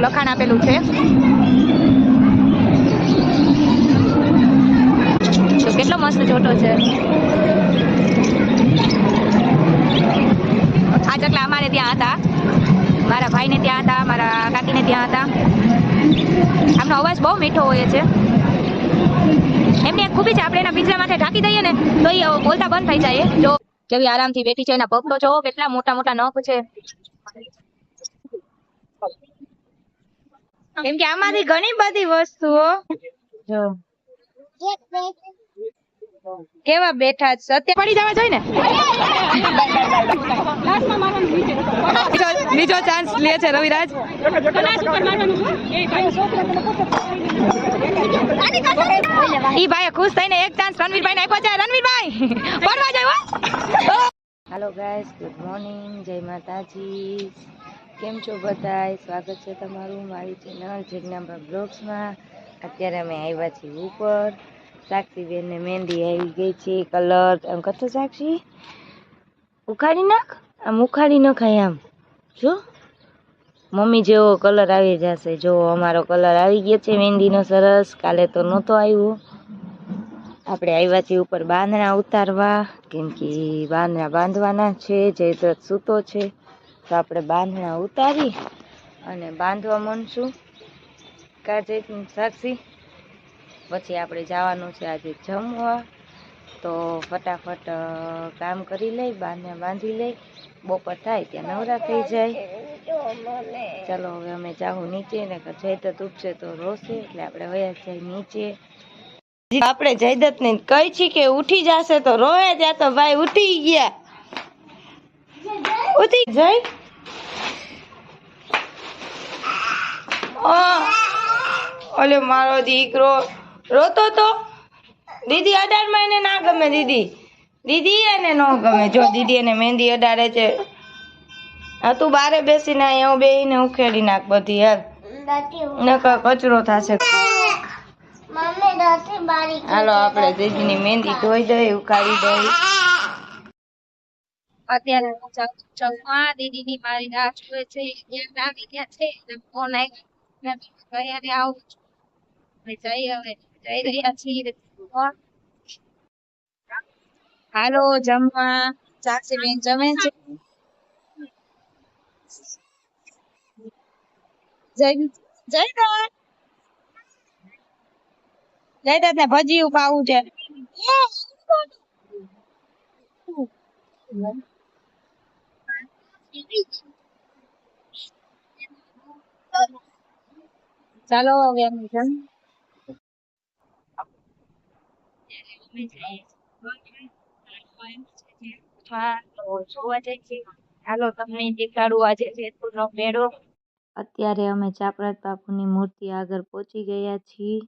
બધું લખાણ આપેલું છે. તો કેટલો મસ્ત ચોટો છે. આ ચકલા અમારે ત્યાં હતા. મારા ભાઈને ત્યાં હતા, મારા કાકીને ત્યાં હતા. આમનો અવાજ બહુ મીઠો હોય છે. એમની ખૂબી છે આપણે એના પિંજરા માટે ઢાંકી દઈએ ને, તો એ બોલતા બંધ થઈ જાય. જો કેવી આરામથી બેઠી છે, એના પગ તો જો કેટલા મોટા મોટા નખ છે. કેમ કે આમાંથી ઘણી બધી વસ્તુઓ જો કેવા બેઠા છે? અત્યારે પડી જવા જોઈએ ને? બીજો- બીજો ચાન્સ લે છે રવિરાજ. ઈ ભાઈ ખુશ થઈને એક ચાન્સ રણવીરભાઈ ને આપ્યો છે. રણવીરભાઈ પડવા જાય હાલો ગાઈસ ગુડ મોર્નિંગ જય માતાજી. કેમ છો બધાય? સ્વાગત છે તમારું મારી ચેનલ જિજ્ઞાબા બ્લોગ્સમાં અત્યારે અમે આવ્યા છીએ ઉપર. સાક્ષીબેનને મહેંદી આવી ગઈ છે, કલર. એમ કથો સાક્ષી? ઉખાડી નાખ? આમ ઉખાડી નખાય આમ. જો. મમ્મી જેવો કલર આવી જશે. જો, અમારો કલર આવી ગયો છે મહેંદીનો સરસ. કાલે તો નહોતો આવ્યો. આપણે આવ્યા છીએ ઉપર બાંધણા ઉતારવા. કેમ કે બાંધણા બાંધવાના છે, જયદ્રથ સૂતો છે. તો આપણે બાંધણા ઉતારી અને બાંધવા માંડશું. કાજે સાક્ષી. પછી આપણે જવાનું છે આજે જમવા. તો ફટાફટ કામ કરી લઈ, બાંધણા બાંધી લઈ. બપોર થાય ત્યાં નવરા થઈ જાય. ચાલો હવે અમે જાઉં નીચે ને જયદત ઉપસે તો રોશે, એટલે આપણે વયા જાય નીચે. આપણે જયદત ને કહી છી કે ઉઠી જશે તો રોવે, ત્યાં તો ભાઈ ઉઠી ગયા. ઉઠી જય. ઓલે મારો દીકરો. રોતો તો? દીદી અઢારમાં એને ના ગમે દીદી. દીદી એને ન ગમે. જો દીદી એને મહેંદી અડાડે છે. આ તું બારે બેસીને અહીંયા હું બેહીને ઉખેડી નાખ બધી યાર નકર કચરો થશે. હાલો આપણે દીદીની મહેંદી ધોઈ દઈ ઉકાળી દઈ. અત્યારે હું દીદીની મારી રાહ જોવે છે. ત્યાં આવી ગયા છે. ફોન આવ્યો ઘરે આવું છું હવે જઈ હવે જઈ રહ્યા છીએ હાલો જમવા સાક્ષી બેન જમે છે જય જય દત્ત જય દત્ત ને ભજીયું ખાવું છે ચાલો હવે તમને દેખાડું આજે જેતપુરનો મેળો. અત્યારે અમે ચાપરાજ બાપુની મૂર્તિ આગળ પહોંચી ગયા છીએ.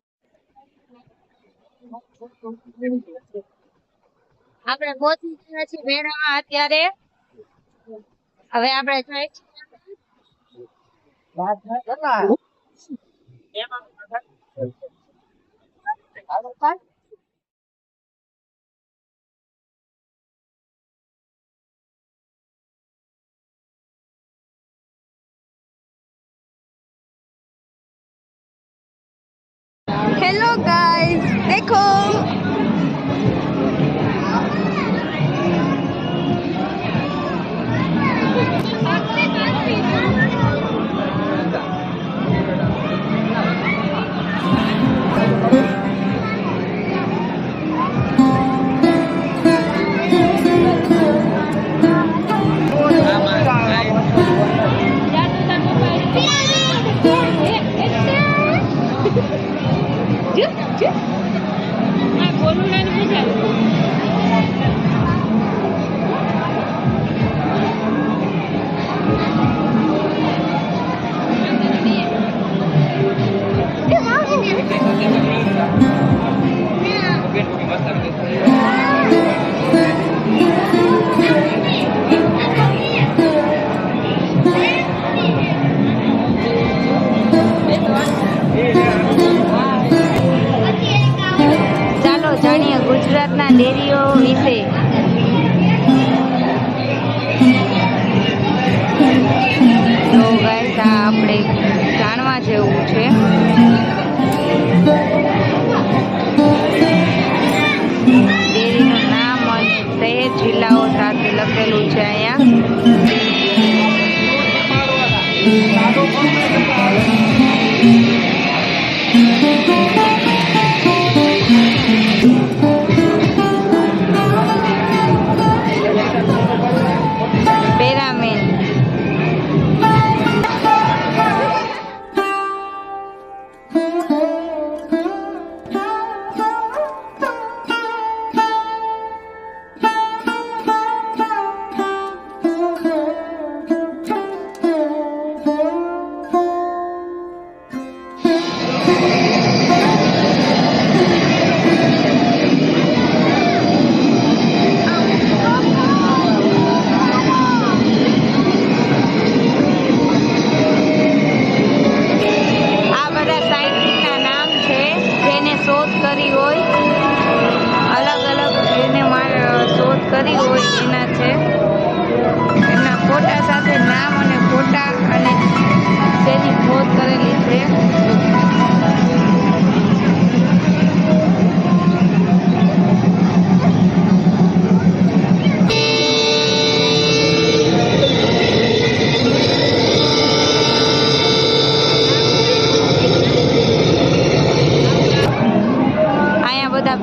આપણે પહોંચી ગયા છીએ મેળામાં અત્યારે. હવે આપણે જઈએ છીએ. Hello guys. I don't want.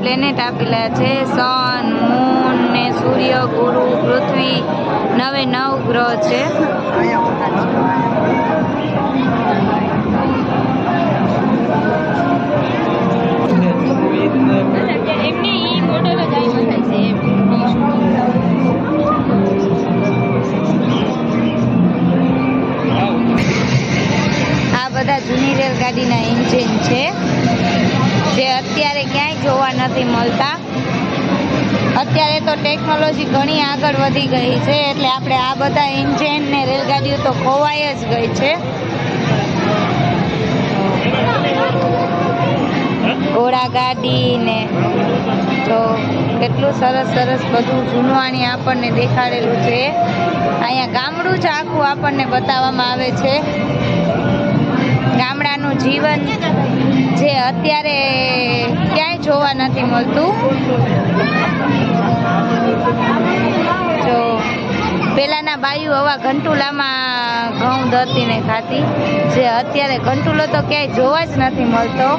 Planet આપેલા છે. સન મૂન ને સૂર્ય, ગુરુ, પૃથ્વી, નવે નવ ગ્રહ છે. આ બધા જૂની રેલગાડીના એન્જિન છે. જે અત્યારે ક્યાંય જોવા નથી મળતા. અત્યારે તો ટેકનોલોજી ઘણી આગળ વધી ગઈ છે, એટલે આપણે આ બધા એન્જિન ને રેલગાડીઓ તો ખોવાઈ જ ગઈ છે. ઘોડા ને તો કેટલું સરસ સરસ બધું જૂનવાણી આપણને દેખાડેલું છે. અહીંયા ગામડું જ આખું આપણને બતાવવામાં આવે છે. ગામડાનું જીવન જે અત્યારે ક્યાંય જોવા નથી મળતું. જો, પેલાના બાયુ હવા ઘંટુલામાં ઘઉં દળતીને ખાતી. જે અત્યારે ઘંટુલો તો ક્યાંય જોવા જ નથી મળતો.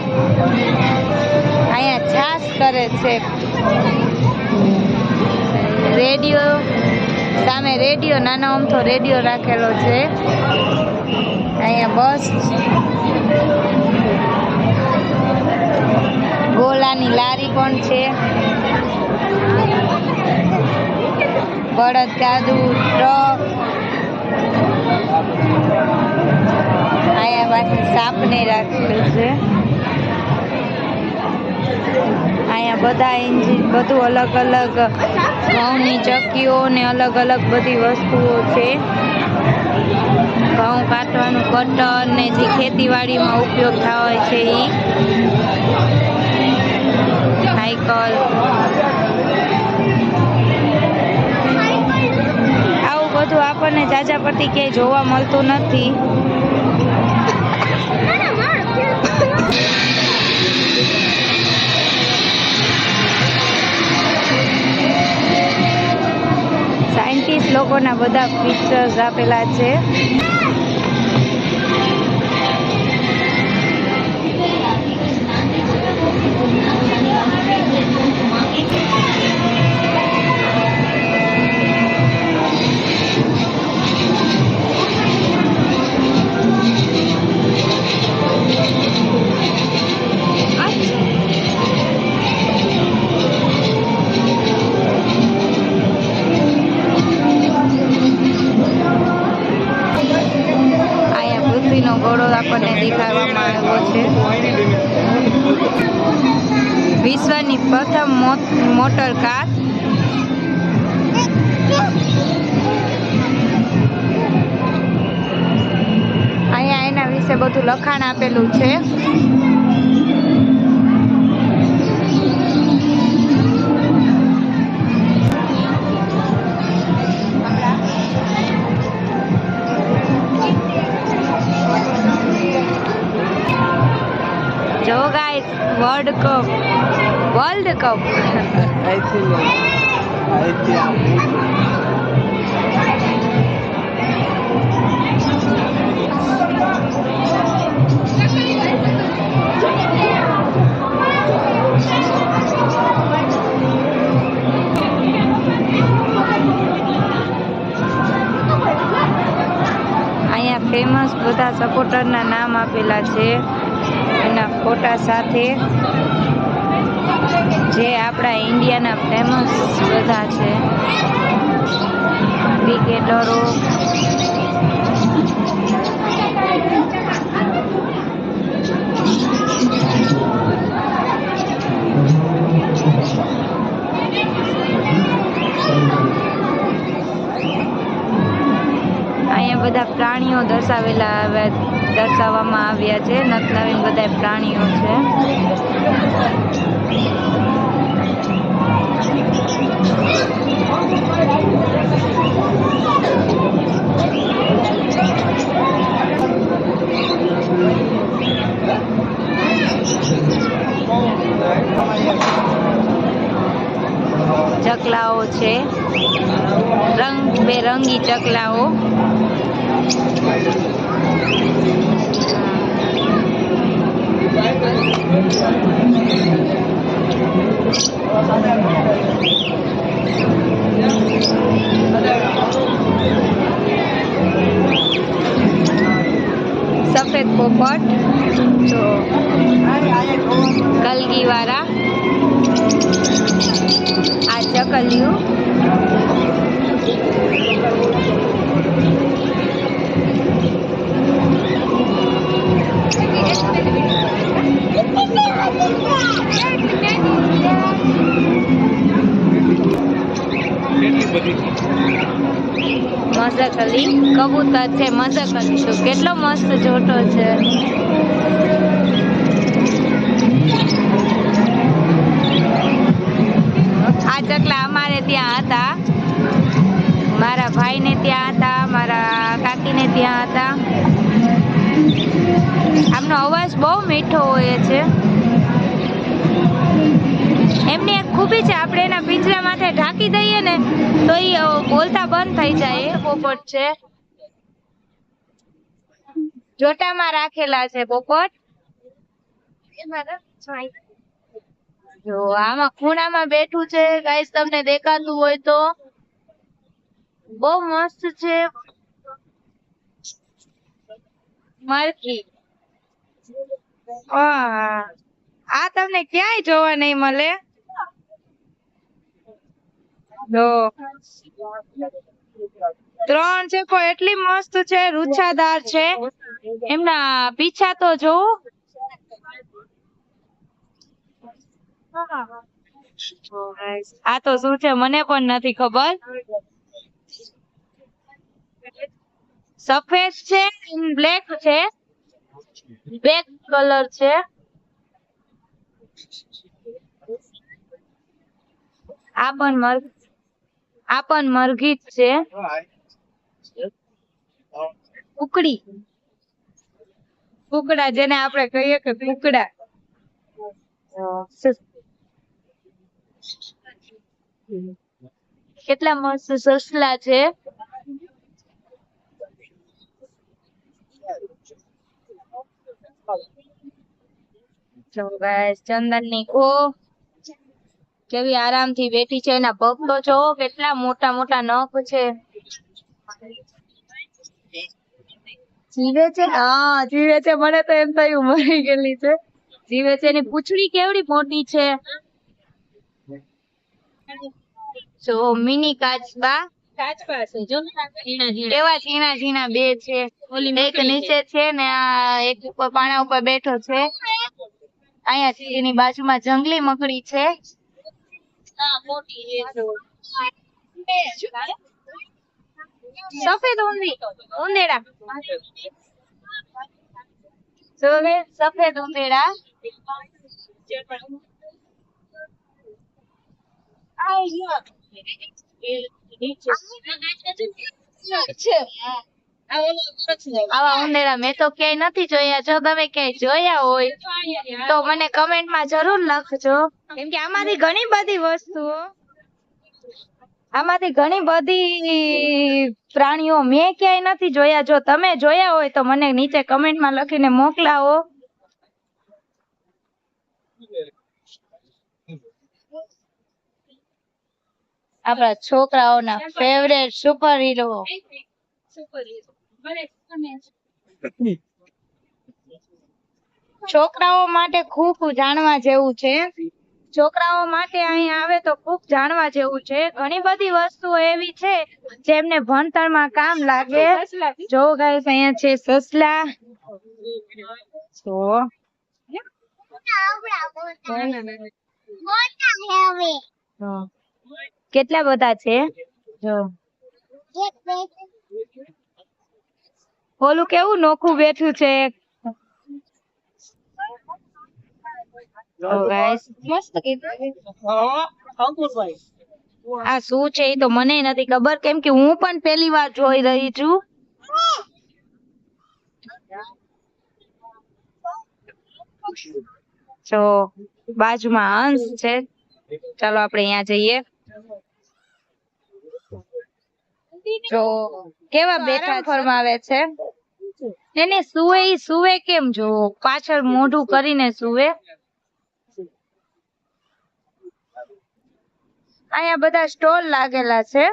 અહીંયા છાસ કરે છે. રેડિયો, સામે રેડિયો, નાનો અમથો રેડિયો રાખેલો છે. અહીંયા બસ ગોલાની લારી પણ છે. બળદ ગાડું ટ્રક. અહીંયા પાસે સાપને રાખેલું છે. અહીંયા બધા એન્જિન બધું અલગ અલગ ઘઉંની ચક્કીઓ ને અલગ અલગ બધી વસ્તુઓ છે. ઘઉં કાઢવાનું, કટર ને જે ખેતીવાડીમાં ઉપયોગ થાય છે એ સાયકલ આવું બધું આપણને જાજા પરથી ક્યાંય જોવા મળતું નથી. સાયન્ટિસ્ટ લોકોના બધા પિક્ચર્સ આપેલા છે. પૃથ્વીનો આપણને દેખાડવામાં આવ્યો છે. વિશ્વની પ્રથમ મોટર કાર. અહીંયા એના વિશે બધું લખાણ આપેલું છે. વર્લ્ડ કપ વર્લ્ડ કપ અહીંયા ફેમસ બધા સપોર્ટરના નામ આપેલા છે. ફોટા સાથે જે આપણા ઇન્ડિયાના ફેમસ બધા છે. ક્રિકેટરો અહીંયા બધા પ્રાણીઓ દર્શાવેલા આવ્યા દર્શાવવામાં આવ્યા છે. નત નવીન બધા પ્રાણીઓ છે. ચકલાઓ છે. રંગ બેરંગી ચકલાઓ. સફેદ પોપટ તો કલગી વાળા આ ચકલિયું મઝકલી, કબૂતર છે, મઝકલી. તો કેટલો મસ્ત જોટો છે. આ ચકલા અમારે ત્યાં હતા. મારા ભાઈને ત્યાં હતા, મારા બહુ મીઠો હોય છે. એમની એક ખૂબી છે આપણે એના પિંજરા માથે ઢાંકી દઈએ ને તો એ બોલતા બંધ થઈ જાય. એ પોપટ છે. જોટામાં રાખેલા છે પોપટ. જો આમાં ખૂણામાં બેઠું છે. ગાઈસ તમને દેખાતું હોય તો. બહુ મસ્ત છે. મરઘી આ તમને ક્યાંય જોવા નહીં મળે? ત્રણ છે કોઈ એટલી મસ્ત છે રૂછાદાર છે. એમના પીછા તો જોવો આ તો શું છે, મને પણ નથી ખબર. સફેદ છે બ્લેક છે. બ્લેક કલર છે. આ પણ મર આ પણ મરઘી છે. કુકડી. કુકડા જેને આપણે કહીએ કે કુકડા. કેટલા મસ્ત સસલા છે. જો ગાઈસ ચંદન બેઠી છે. એના પગ તો જો કેટલા મોટા મોટા નખ છે. જીવે છે હા, જીવે છે. મને તો એમ થયું મરી ગયેલી છે. જીવે છે. એની પૂંછડી કેવડી મોટી છે? જો, મિની કાચબા એવા ઝીણા ઝીણા બે છે. એક નીચે છે ને આ એક ઉપર પાણા ઉપર બેઠો છે. અહીંયા છે એની બાજુમાં જંગલી મકડી છે. સફેદ ઉંદી ઉંદેડા જો સફેદ ઉંદેડા આવા ઉંદેડા મેં તો ક્યાંય નથી જોયા. જો તમે ક્યાંય જોયા હોય તો મને કમેન્ટમાં જરૂર લખજો. કેમ કે આમાંથી ઘણી બધી વસ્તુઓ આમાંથી ઘણી બધી પ્રાણીઓ મેં ક્યાંય નથી જોયા. જો તમે જોયા હોય તો મને નીચે કમેન્ટમાં લખીને મોકલાવો. આપણા છોકરાઓના ફેવરેટ સુપર હીરો છોકરાઓ માટે ખૂબ જાણવા જેવું છે. છોકરાઓ માટે અહીં આવે તો ખૂબ જાણવા જેવું છે. ઘણી બધી વસ્તુઓ એવી છે જેમને ભણતરમાં કામ લાગે. જો ગાઈસ અહીંયા છે સસલા. જો. જો. કેટલા બધા છે? જો. ઓલું કેવું નોખું બેઠું છે? આ શું છે એ તો મને નથી ખબર કેમ કે હું પણ પહેલી વાર જોઈ રહી છું. જો બાજુમાં અંશ છે. ચાલો આપણે અહીંયા જઈએ. જો કેવા બેઠા ફરમાવે છે? એને સુવે ઈ સુવે કેમ જો? પાછળ મોઢું કરીને સુવે. અહીંયા બધા સ્ટોલ લાગેલા છે.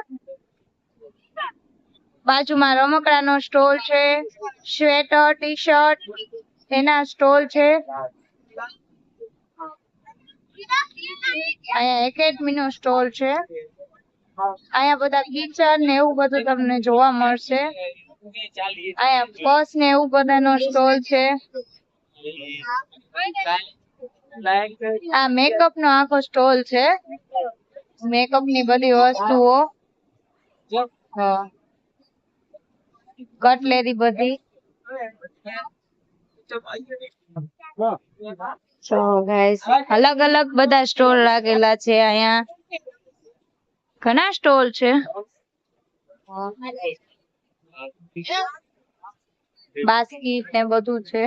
બાજુમાં રમકડાનો સ્ટોલ છે સ્વેટર ટી શર્ટ એના સ્ટોલ છે. અહીંયા એકેડમી નો સ્ટોલ છે. અહીંયા બધા કિચન ને એવું બધું તમને જોવા મળશે. અહીંયા પર્સ ને એવું બધાનો સ્ટોલ છે. આ મેકઅપ નો આખો સ્ટોલ છે. મેકઅપની બધી વસ્તુઓ. કટલેરી બધી. So guys, અલગ અલગ બધા સ્ટોલ લાગેલા છે અહીંયા. ઘણા સ્ટોલ છે. બાસ્કેટ ને બધું છે.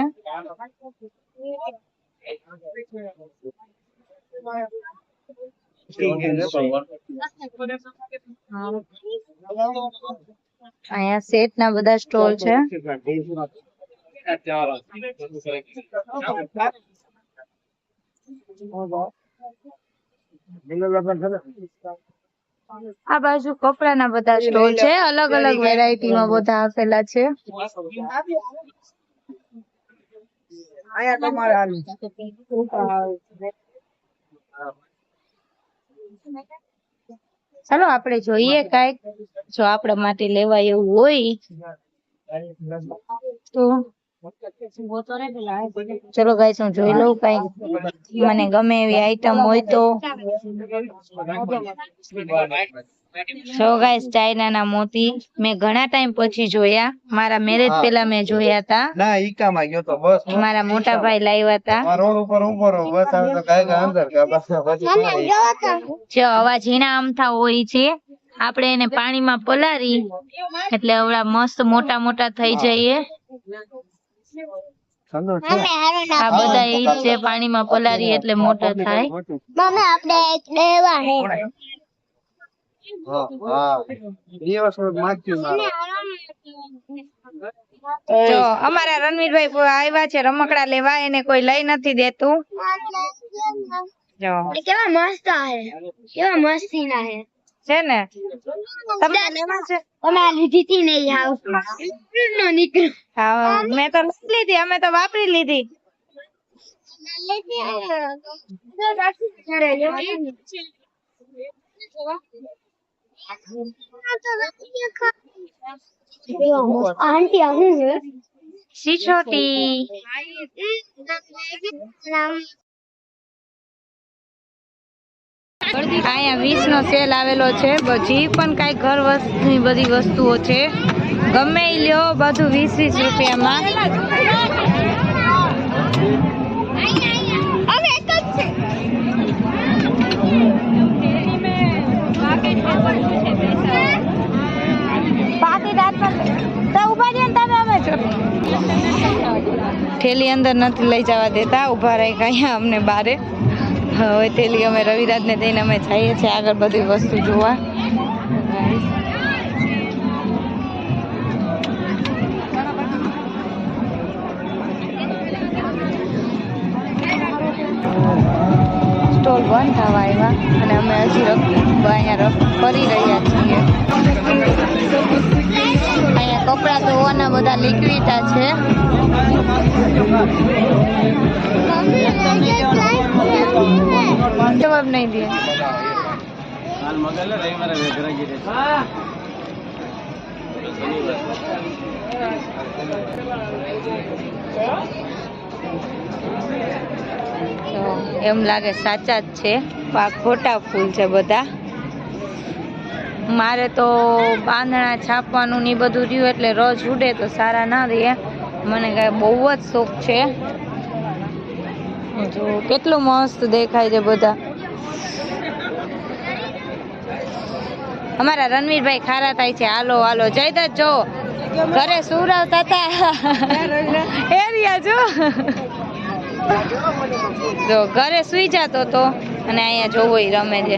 અહીંયા સેટ ના બધા સ્ટોલ છે. આ બાજુ કપડાના બધા સ્ટોલ છે અલગ અલગ વેરાયટી માં બધા આપેલા છે. ચાલો આપણે જોઈએ કંઈક. જો આપણા માટે લેવા એવું હોય તો ચલો ગાઈસ હું જોઈ લઉં કઈ. મને ગમે એવી આઈટમ હોય તો. સો ગાઈસ ચાઇનાના મોતી મેં ઘણા ટાઈમ પછી જોયા. મારા મેરેજ પેલા મેં જોયા હતા. ના ઈકામાં ગયો તો બસ મારા મોટા ભાઈ લાવ્યા હતા. રોડ ઉપર ઉપર બસ આવે તો કાય કા અંદર કા બસ પછી જે હવા ઝીણા આમથા હોય છે. આપણે એને પાણીમાં પલારી એટલે હવડા મસ્ત મોટા મોટા થઈ જઈએ. આ બધા ઈ છે પાણીમાં પલારી એટલે મોટા થાય. હા. હા દિવસ માથ્યું મારે. જો અમારા રણવીરભાઈ આવ્યા છે રમકડા લેવા એને કોઈ લઈ નથી દેતું. જો. કેવા મસ્ત હે. કેવા મસ્તી ના હે. છે ને? તમને લેવા છે? અમે આ લીધી હતી નહીં આવ નો નીકળ. હા મેં તો લઈ લીધી અમે તો વાપરી લીધી. આંટી આ શું છે સિસોટી અહીંયા વીસ નો સેલ આવેલો છે. બધી પણ કઈ ઘર વસ્તુની બધી વસ્તુઓ છે. ગમે એ લ્યો બધું વીસ વીસ રૂપિયામાં. થેલી અંદર નથી લઈ જવા દેતા. ઊભા રહી અહીંયા અમને બારે. હવે તેલી અમે રવિરાજને દઈને અમે જઈએ છીએ આગળ બધી વસ્તુ જોવા. સ્ટોલ બંધ થવા આવ્યા અને અમે હજી રખ અહીંયા રખ ફરી રહ્યા છીએ. અહીંયા કપડાં ધોવાના બધા લિક્વિડા છે. તો એમ લાગે સાચા જ છે. પાક ખોટા ફૂલ છે બધા. મારે તો બાંધણા છાપવાનું ને બધું રહ્યું એટલે રોજ ઉડે તો સારા ના રહે મને કાંઈ બહુ જ શોખ છે. જો કેટલું મસ્ત દેખાય છે બધા. અમારા રણવીરભાઈ ખારા થાય છે. હાલો હાલો. જયદત્ત, જો. ઘરે સુરાવતા હતા રહ્યા જો. જો, ઘરે સુઈ જતો તો અને અહીંયા જોવો રમે છે.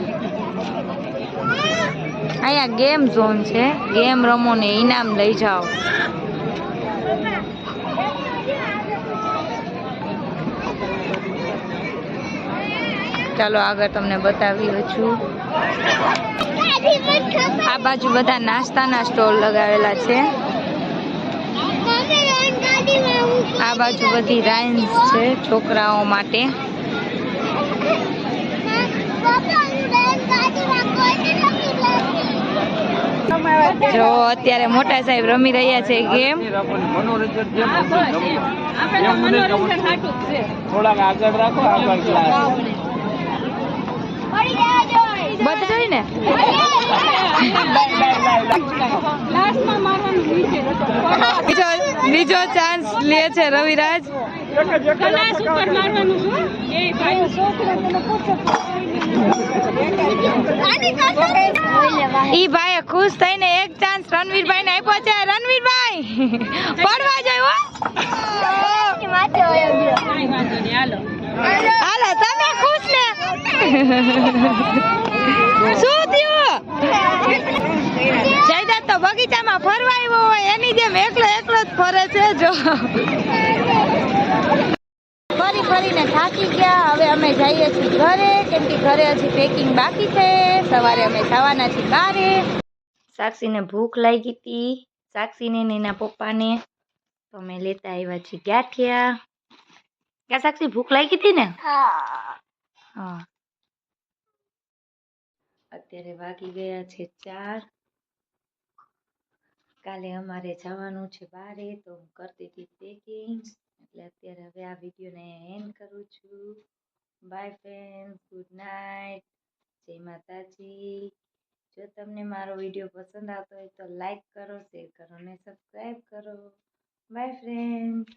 અહીંયા ગેમ ઝોન છે. ગેમ રમો ને ઇનામ લઈ જાઓ. ચાલો, આગળ તમને બતાવી છું. આ બાજુ બધા નાસ્તાના સ્ટોલ લગાવેલા છે. આ બાજુ બધી રાઇન્સ છે છોકરાઓ માટે. જો અત્યારે મોટા સાહેબ રમી રહ્યા છે ગેમ. થોડાક આગળ રાખો આગળ ક્લાસ. બધું જોઈ ને બીજો બીજો ચાન્સ લે છે રવિરાજ. ઈ ભાઈ ખુશ થઈને એક ચાન્સ રણવીરભાઈ ને આપ્યો છે. રણવીરભાઈ પડવા જાય હાલો, તમે ખુશ ને? શું થયું? જયદત્ત તો બગીચામાં ફરવા આવ્યો હોય, એની જેમ એકલો એકલો જ ફરે છે, જો. ફરી ફરીને થાકી ગયા, હવે અમે જઈએ છીએ ઘરે, કેમ કે ઘરે હજી પેકિંગ બાકી છે, સવારે અમે જવાના છીએ બારે. સાક્ષીને ભૂખ લાગી હતી, સાક્ષીને એના પપ્પાને. તો અમે લેતા આવ્યા છીએ ગાંઠિયા. ક્યાં સાક્ષી ભૂખ લાગી હતી ને હા અત્યારે વાગી ગયા છે ચાર. કાલે અમારે જવાનું છે બારે તો હું કરતી હતી પેકિંગ. એટલે અત્યારે હવે આ વિડીયોને એન્ડ કરું છું. Bye friend good night. જય માતાજી. જો તમને મારો વીડિયો પસંદ આવતો હોય તો લાઈક કરો શેર કરો અને સબસ્ક્રાઈબ કરો. Bye friend.